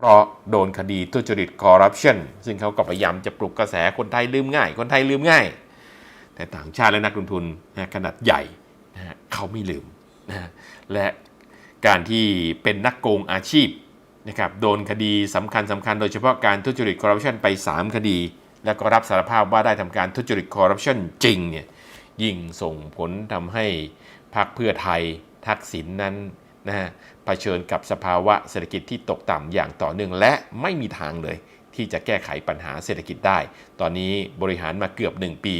เพราะโดนคดีทุจริตคอร์รัปชันซึ่งเขาก็พยายามจะปลุกกระแสคนไทยลืมง่าย คนไทยลืมง่าย แต่ต่างชาติและนักลงทุนขนาดใหญ่เขาไม่ลืมนะและการที่เป็นนักโกงอาชีพนะครับโดนคดีสำคัญสำคัญโดยเฉพาะการทุจริตคอร์รัปชันไป 3 คดี แล้วก็รับสารภาพว่าได้ทำการทุจริตคอร์รัปชันจริงเนี่ยยิ่งส่งผลทำให้พรรคเพื่อไทยทักษิณนนั้น นะฮะเผชิญกับสภาวะเศรษฐกิจที่ตกต่ำอย่างต่อเนื่องและไม่มีทางเลย ที่จะแก้ไขปัญหาเศรษฐกิจได้ ตอนนี้บริหารมาเกือบ 1 ปี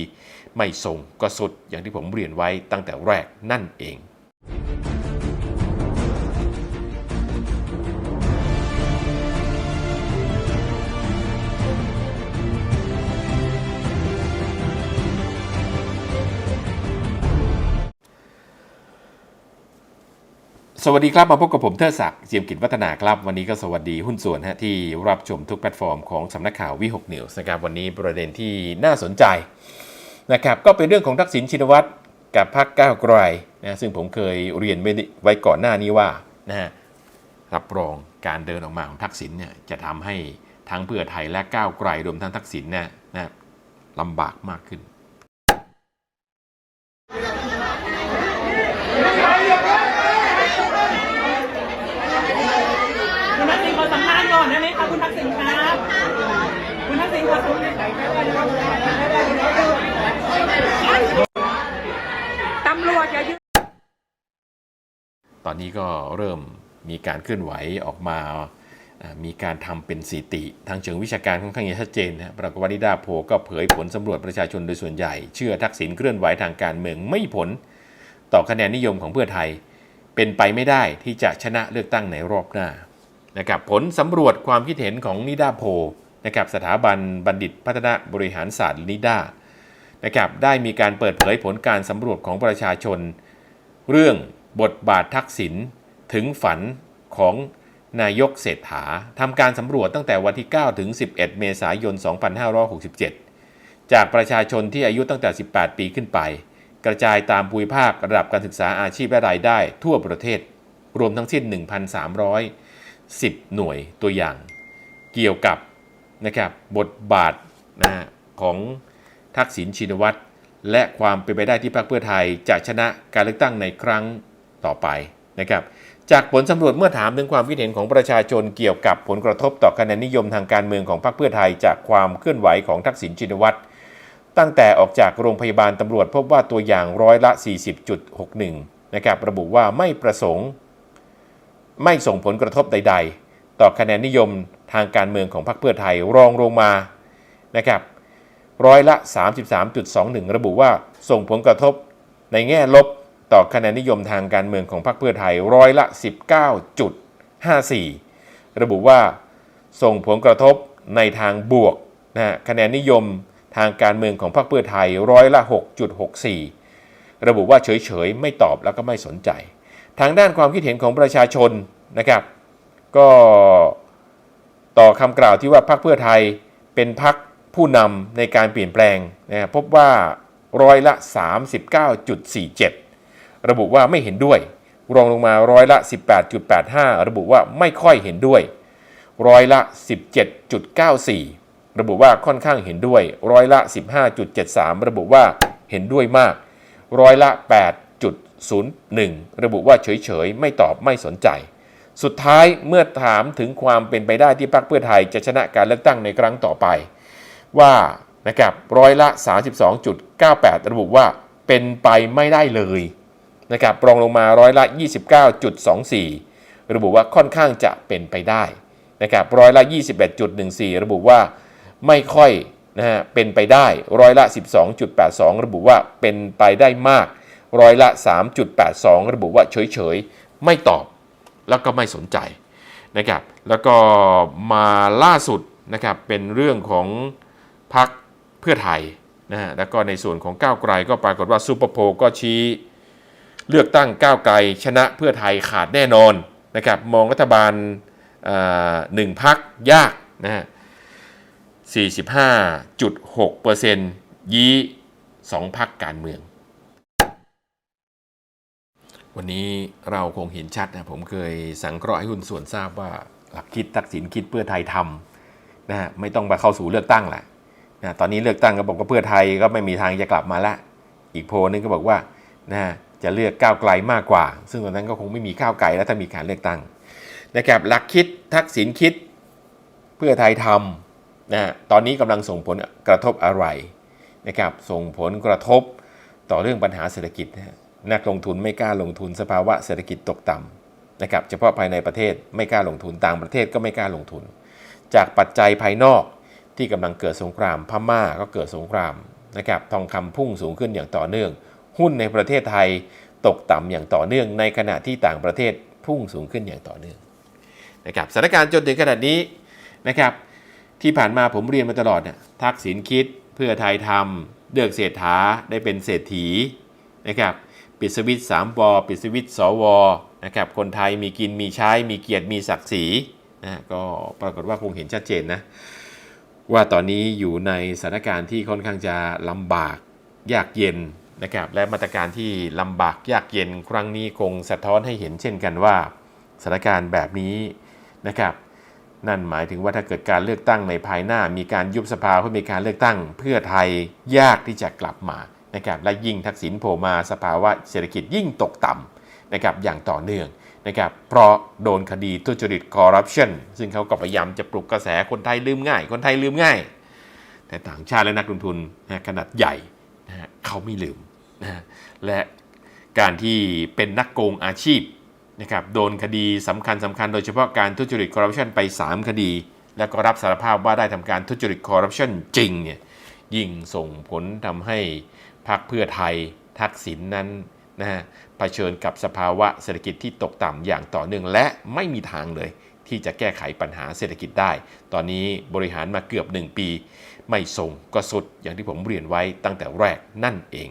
ไม่ส่งก็สุดอย่างที่ผมเรียนไว้ตั้งแต่แรกนั่นเอง วัสดีครับมาพบกับผมเทอศักดิ์เจียมกิจวัฒนาครับ วันนี้ก็สวัสดีหุ้นส่วนฮะที่รับชมทุกแพลตฟอร์มของสำนักข่าววิหกนิวส์นะครับวันนี้ประเด็นที่น่าสนใจนะครับก็เป็นเรื่องของทักษิณชินวัตรกับพรรคก้าวไกลนะซึ่งผมเคยเรียนไว้ไวก่อนหน้านี้ว่านะฮะรับรองการเดินออกมาของทักษิณเนี่ยจะทำให้ทั้งเพื่อไทยและก้าวไกลรวมทั้งทักษิณเนี่ยนะลำบากมากขึ้น คุณทักษิณขอสัมภาษณ์ก่อนได้ไหมคะคุณทักษิณครับคุณทักษิณขอสัมภาษณ์ตำรวจอย่ายืน ตอนนี้ก็เริ่มมีการเคลื่อนไหวออกมามีการทำเป็นสถิติ ทางเชิงวิชาการค่อนข้างจะชัดเจนนะปรากฏว่านิดาโพลก็เผยผลสำรวจประชาชนโดยส่วนใหญ่ เชื่อทักษิณเคลื่อนไหวทางการเมืองไม่ผล ต่อคะแนนนิยมของเพื่อไทย เป็นไปไม่ได้ที่จะชนะเลือกตั้งในรอบหน้านะครับผลสำรวจความคิดเห็นของนิดาโพลนะครับสถาบันบัณฑิตพัฒนาบริหารศาสตร์นิดานะครับได้มีการเปิดเผยผลการสำรวจของประชาชน เรื่อง บทบาททักษิณถึงฝันของนายกเศรษฐาทำการสำรวจตั้งแต่วันที่ 9 ถึง 11 เมษายน 2567 จากประชาชนที่อายุตั้งแต่ 18 ปีขึ้นไป กระจายตามภูมิภาคระดับการศึกษาอาชีพและรายได้ทั่วประเทศ รวมทั้งสิ้น 1,310 หน่วยตัวอย่าง เกี่ยวกับนะครับบทบาทนะของทักษิณชินวัตรและความเป็นไปได้ที่พรรคเพื่อไทยจะชนะการเลือกตั้งในครั้ง ต่อไปนะครับจากผลสำรวจเมื่อถามถึงความคิดเห็นของประชาชนเกี่ยวกับผลกระทบต่อคะแนนนิยมทางการเมืองของพรรคเพื่อไทย จากความเคลื่อนไหวของทักษิณชินวัตรตั้งแต่ออกจากโรงพยาบาลตำรวจพบว่าตัวอย่างร้อยละ 40.61 นะครับระบุว่าไม่ประสงค์ ไม่ส่งผลกระทบใด ๆ ต่อคะแนนนิยมทางการเมืองของพรรคเพื่อไทยรองลงมานะครับร้อยละ 33.21 ระบุว่าส่งผลกระทบในแง่ลบ ต่อคะแนนนิยมทางการเมืองของพรรคเพื่อไทยร้อยละ 19.54 ระบุว่าส่งผลกระทบในทางบวกนะคะแนนนิยมทางการเมืองของพรรคเพื่อไทยร้อยละ 6.64 ระบุว่าเฉยๆ ไม่ตอบแล้วก็ไม่สนใจ ทางด้านความคิดเห็นของประชาชนนะครับ ก็ต่อคำกล่าวที่ว่าพรรคเพื่อไทยเป็นพรรคผู้นำในการเปลี่ยนแปลงนะพบว่าร้อยละ 39.47 ระบุว่าไม่เห็นด้วย รองลงมาร้อยละ 18.85 ระบุว่าไม่ค่อยเห็นด้วย ร้อยละ 17.94 ระบุว่าค่อนข้างเห็นด้วย ร้อยละ 15.73 ระบุว่าเห็นด้วยมาก ร้อยละ 8.01 ระบุว่าเฉยๆ ไม่ตอบไม่สนใจ สุดท้ายเมื่อถามถึงความเป็นไปได้ที่พรรคเพื่อไทยจะชนะการเลือกตั้งในครั้งต่อไป ว่านะครับร้อยละ 32.98 ระบุว่าเป็นไปไม่ได้เลย นะครับรองลงมาร้อยละ 29.24 ระบุว่าค่อนข้างจะเป็นไปได้นะครับร้อยละ 21.14 ระบุว่าไม่ค่อยนะฮะเป็นไปได้ร้อยละ 12.82 ระบุว่าเป็นไปได้มากร้อยละ 3.82 ระบุว่าเฉยๆ ไม่ตอบแล้วก็ไม่สนใจนะครับแล้วก็มาล่าสุดนะครับเป็นเรื่องของพักเพื่อไทยนะฮะแล้วก็ในส่วนของก้าวไกลก็ปรากฏว่าซูเปอร์โพก็ชี้ เลือกตั้งก้าวไกลชนะเพื่อไทยขาดแน่นอนนะครับมองรัฐบาลหนึ่งพักยากนะฮะ45.6%ยี้สองพักการเมือง วันนี้เราคงเห็นชัดนะผมเคยสังเคราะห์ให้หุ้นส่วนทราบว่าหลักคิดทักษิณคิดเพื่อไทยทำนะฮะไม่ต้องมาเข้าสู่เลือกตั้งแหละนะตอนนี้เลือกตั้งก็บอกว่าเพื่อไทยก็ไม่มีทางจะกลับมาละ อีกโพลนึงก็บอกว่านะฮะ จะเลือกก้าวไกลมากกว่า ซึ่งตอนนั้นก็คงไม่มีก้าวไกลแล้วถ้ามีการเลือกตั้งนะครับหลักคิดทักษิณคิดเพื่อไทยทำนะฮะตอนนี้กำลังส่งผลกระทบอะไรนะครับส่งผลกระทบต่อเรื่องปัญหาเศรษฐกิจนะฮะนักลงทุนไม่กล้าลงทุนสภาวะเศรษฐกิจตกต่ำนะครับเฉพาะภายในประเทศไม่กล้าลงทุนต่างประเทศก็ไม่กล้าลงทุน จากปัจจัยภายนอกที่กำลังเกิดสงครามพม่าก็เกิดสงครามนะครับทองคำพุ่งสูงขึ้นอย่างต่อเนื่อง หุ้นในประเทศไทยตกต่ำอย่างต่อเนื่องในขณะที่ต่างประเทศพุ่งสูงขึ้นอย่างต่อเนื่องนะครับสถานการณ์จนถึงขนาดนี้นะครับ ที่ผ่านมาผมเรียนมาตลอดเนี่ยทักษิณคิดเพื่อไทยทำเลือกเศรษฐาได้เป็นเศรษฐีนะครับปิดสวิตสามปอปิดสวิตสวนะครับคนไทยมีกินมีใช้ มีเกียรติมีศักดิ์ศรีนะก็ปรากฏว่าคงเห็นชัดเจนนะว่าตอนนี้อยู่ในสถานการณ์ที่ค่อนข้างจะลำบากยากเย็น นะครับและมาตรการที่ลำบากยากเย็นครั้งนี้คงสะท้อนให้เห็นเช่นกันว่าสถานการณ์แบบนี้นะครับนั่นหมายถึงว่าถ้าเกิดการเลือกตั้งในภายหน้า มีการยุบสภาเพื่อมีการเลือกตั้ง เพื่อไทยยากที่จะกลับมานะครับและยิ่งทักษิณโผล่มาสภาวะเศรษฐกิจยิ่งตกต่ำนะครับอย่างต่อเนื่องนะครับเพราะโดนคดีทุจริตคอร์รัปชันซึ่งเขาก็พยายามจะปลุกกระแสคนไทยลืมง่าย คนไทยลืมง่าย แต่ต่างชาติและนักลงทุนนะขนาดใหญ่นะฮะเขาไม่ลืม นะและการที่เป็นนักโกงอาชีพนะครับโดนคดีสำคัญสำคัญโดยเฉพาะการทุจริตคอร์รัปชันไป 3 คดี แล้วก็รับสารภาพว่าได้ทำการทุจริตคอร์รัปชันจริงเนี่ยยิ่งส่งผลทำให้พรรคเพื่อไทยทักษิณนนั้นนะฮะเผชิญกับสภาวะเศรษฐกิจที่ตกต่ำอย่างต่อเนื่องและไม่มีทางเลย ที่จะแก้ไขปัญหาเศรษฐกิจได้ ตอนนี้บริหารมาเกือบ 1 ปี ไม่ส่งก็สุดอย่างที่ผมเรียนไว้ตั้งแต่แรกนั่นเอง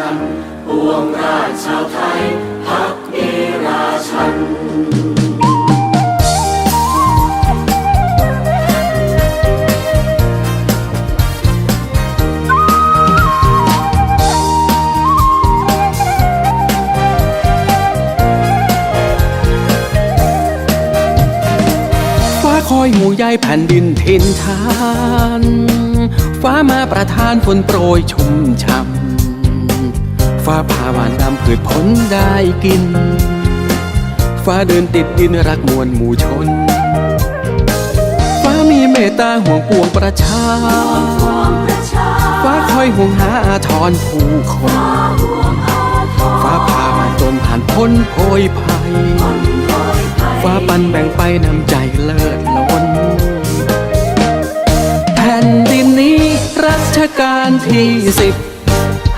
ชันปวงราชชาวไทยพักดีราชันฟ้าคอยหูใยแผ่นดินทินทาน ฟ้ามาประทานฝนโปรยชุ่มช่ำ ฟ้าผ่าหวานดำพืชผลได้กิน ฟ้าเดินติดดินรักมวลหมู่ชน ฟ้ามีเมตตาห่วงปวงประชา ฟ้าคอยห่วงหาอาทรผู้คน ฟ้าผ่ามาจนผ่านพ้นโพยภัย ฟ้าปันแบ่งไปนำใจเลิศล้น แผ่นดินนี้รัชกาลที่สิบ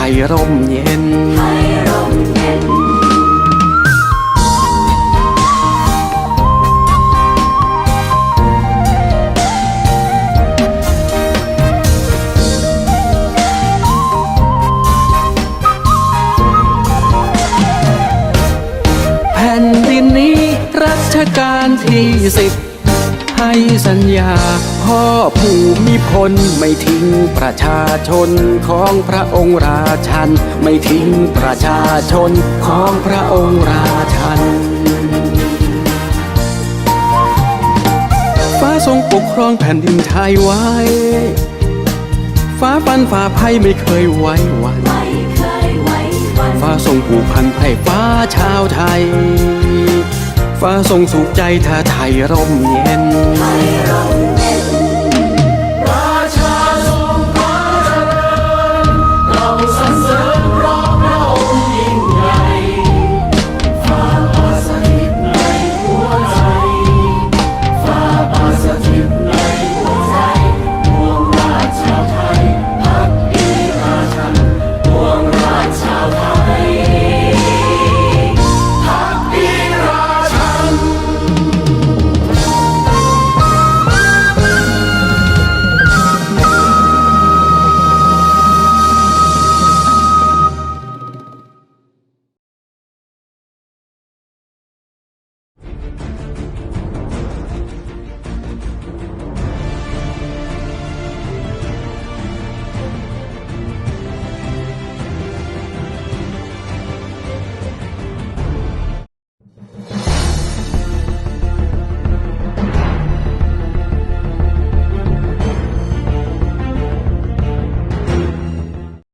ไทยร่มเย็น แผ่นดินนี้รัชกาลที่สิบให้สัญญา พ่อผู้มีพลไม่ทิ้งประชาชนของพระองค์ราชัน ไม่ทิ้งประชาชนของพระองค์ราชัน ฟ้าทรงปกครองแผ่นดินไทยไว้ ฟ้าฟันฟ้าภัยไม่เคยไว้วันฟ้าทรงผูกพันให้ฟ้าชาวไทย ฟ้าทรงสุขใจถ้าไทยร่มเย็น